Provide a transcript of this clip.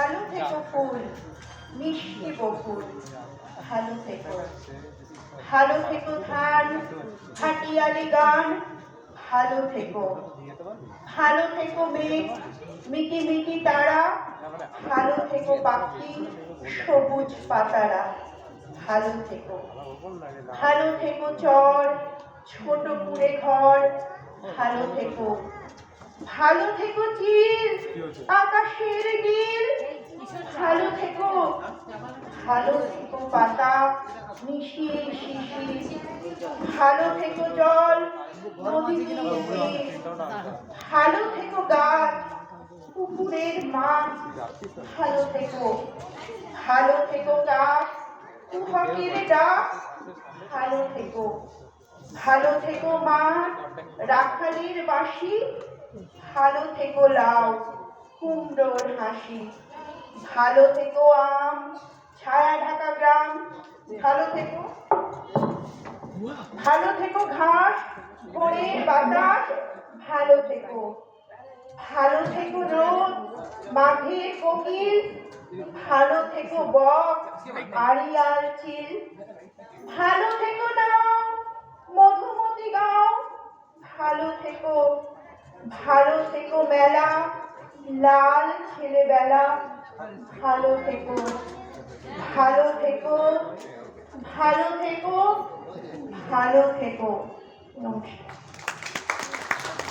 ভালো থেকো ফুল মিষ্টি বকুল ভালো থেকো। ভালো থেকো ধান হাটিয়ালি গান ভালো থেকো। ভালো থেকো মেঘ মিকি মিকি তারা ভালো থেকো পাখি সবুজ পাতারা ভালো থেকো। ভালো থেকো চর ছোট কুড়ে ঘর ভালো থেকো। ভালো থেকো চিল আকাশের নীল ভালো থেকো পাতা, মিশিয়ে শিশির। ভালো থেকো জল। ভালো থেকো গাছ, পুকুরের মাছ। ভালো থেকো ভালো থেকো গাছ, কুহকের ডাক। ভালো থেকো ভালো থেকো মাঠ রাখালির বাঁশি ভালো থেকো লাউ, কুমড়োর হাসি। ভালো থেকো আম ছায়া ঢাকা গ্রাম, ভালো থেকো। ভালো থেকো ঘাস ভোরের বাতাস, ভালো থেকো। ভালো থেকো রোদ মাঘের কোকিল, ভালো থেকো বক, আড়িয়াল, চিল। ভালো থেকো নাও, মধুমতি গাও। ভালো থেকো ভালো থেকো মেলা, লাল ছেলেবেলা। ভালো থেকো। ভালো থেকো ভালো থেকো ভালো থেকো। নমস্কার।